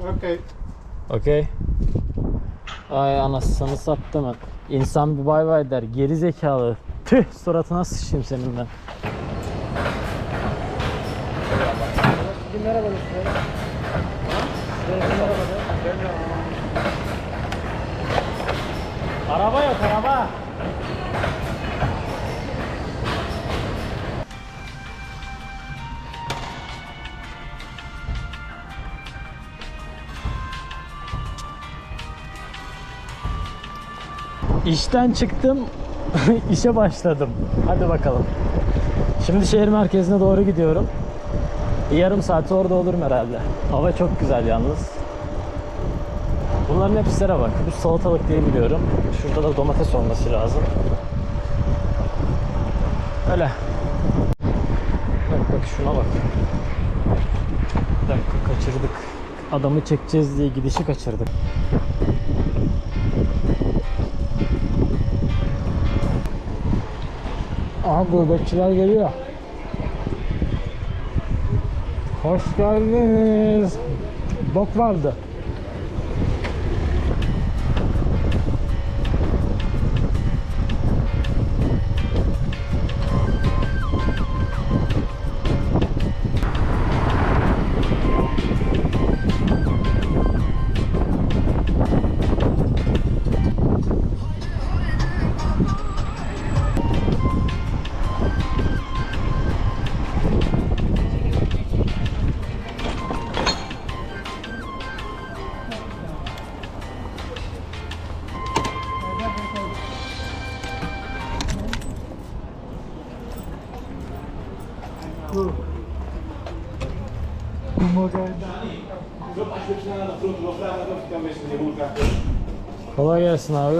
Okay. Okey. Ay anasını sattım ben. İnsan bir bay bay der. Geri zekalı. Tüh suratına sıçayım senin ben. Merhaba merhaba. Araba yok araba. İşten çıktım, işe başladım. Hadi bakalım. Şimdi şehir merkezine doğru gidiyorum. Yarım saat orada olurum herhalde. Hava çok güzel yalnız. Bunların hepsine bak. Bu salatalık diye biliyorum. Şurada da domates olması lazım. Öyle. Bak bak şuna bak. Bir dakika kaçırdık. Adamı çekeceğiz diye gidişi kaçırdık. Aha gurbetçiler geliyor. Hoş geldiniz. Bok vardı. Kolay gelsin abi.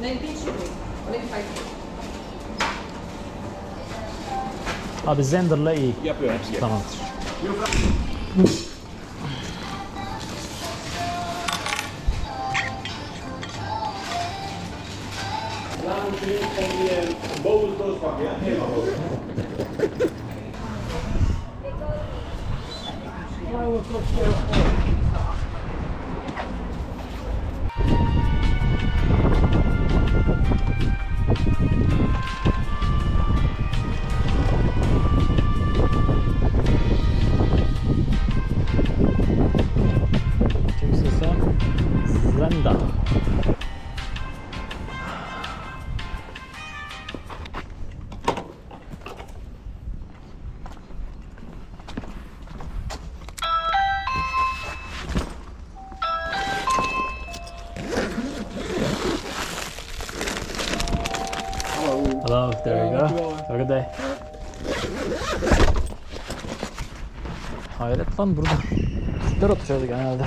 Nee, die is niet. Alleen 50. Abi Zender'la iyi. Yapıyor hepsi. Tamamdır. Laten Four, four, four. Hello, there you go. Have a good day. Hayret lan burada. Türkler oturuyordu genelde.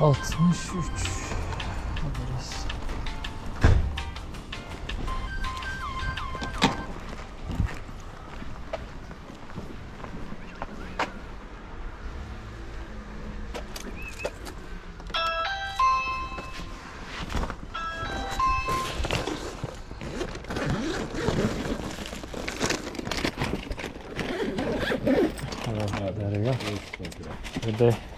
Altmış üç. Biraz. Hello, there you go. Good day.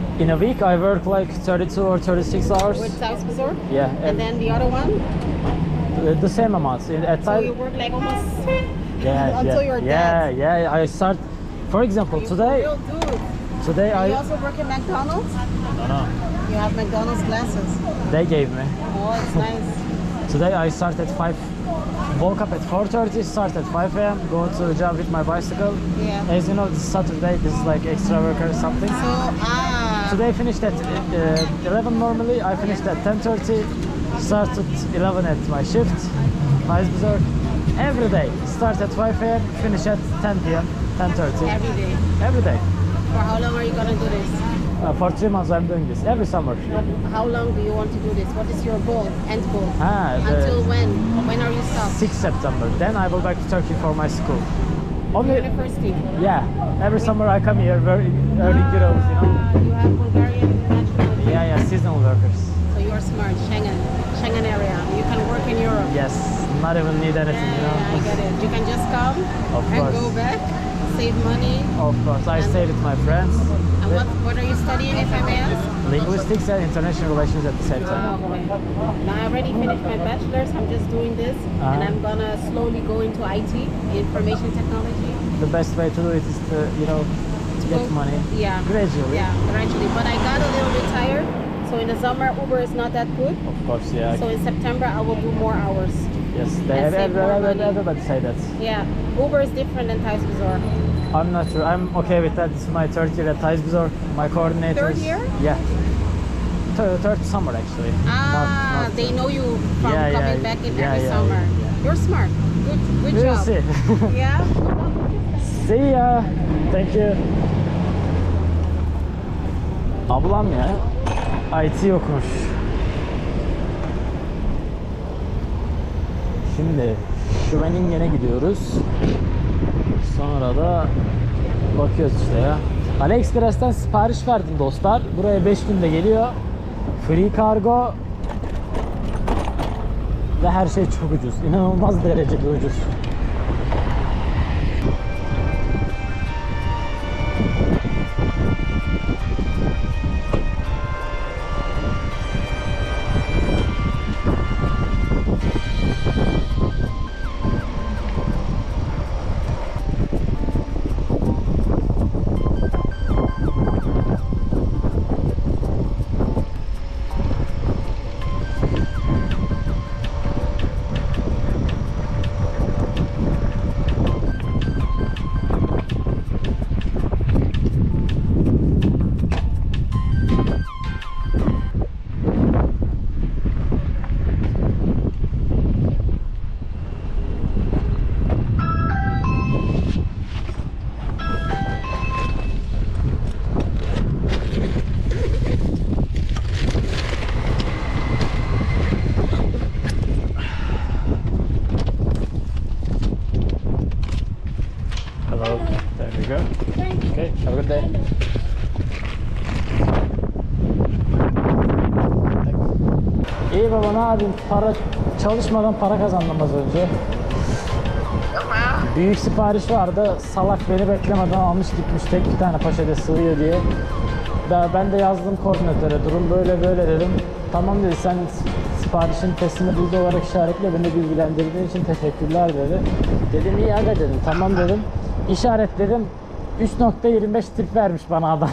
In a week, I work like 32 or 36 hours. With South Bazaar? Yeah, And then the other one? the- the same amount. In- At So time, you work like almost yeah, until yeah, you're yeah, dead. yeah. I start, for example, You today, real dude. today you I, also work at McDonald's? no, no, You have McDonald's glasses. they gave me. Oh, it's nice. Today I start at 5, woke up at 4.30, start at 5 a.m., go to the job with my bicycle. Yeah. As you know, this Saturday, this is like extra work or something. So, ah. Today finished at uh, 11 normally, I finished at 10.30, started 11 at my shift, Bazaar. Every day, start at 5 a.m., finish at 10 p.m., 10.30. Every day. Every day. For how long are you gonna do this? Uh, for three months I'm doing this, every summer. How long do you want to do this? What is your goal, end goal? Ah, Until when? When are you stopped? 6 September, then I will back to Turkey for my school. Only, University. yeah, every summer I come here, very earning euros, you know. You have Bulgarian. Yeah, yeah, seasonal workers. So you are smart. Schengen. Schengen area. You can work in Europe. Yes, not even need Yeah, anything, you know. yeah, I get it. You can just come Of and course. go back, save money. Of course, I stay with my friends. And what, what are you studying, if I may ask? Linguistics and international relations at the same time. Oh, okay. Now I already finished my bachelor's. I'm just doing this, and Uh-huh. I'm gonna slowly go into IT, information technology. The best way to do it is to, you know, to get Well, money Yeah. gradually. Yeah, gradually. But I got a little bit tired. So in the summer, Uber is not that good. Of course, yeah. So in September, I will do more hours. yes, they and have, save more every- everybody say that. Yeah, Uber is different than Thais Bazaar. I'm not sure. I'm okay with that. This is my third year at Bazaar. My coordinators. Third year? Yeah. Third, third summer actually. Ah, Not- not- they know you from Yeah, yeah, coming back in yeah, every yeah, summer. yeah. You're smart. Good, good We'll job. see. Yeah. See ya. Thank you. Ablam ya. IT okumuş. Şimdi Schwenningen'e gidiyoruz. Sonra da bakıyoruz işte ya. AliExpress'ten sipariş verdim dostlar. Buraya 5 günde geliyor. Free kargo ve her şey çok ucuz. İnanılmaz derecede ucuz. Go. Okay. Have a good day. İyi baba ne yapayım? Para çalışmadan para kazandım az önce. Büyük sipariş vardı. Salak beni beklemeden almış gitmiş tek bir tane paşede sığıyor diye. Ben, ben de yazdım koordinatöre durum böyle böyle dedim. Tamam dedi sen siparişin teslim edildi olarak işaretle beni bilgilendirdiğin için teşekkürler dedi. Dedim iyi aga dedim tamam dedim. İşaretledim 3.25 tip vermiş bana adam.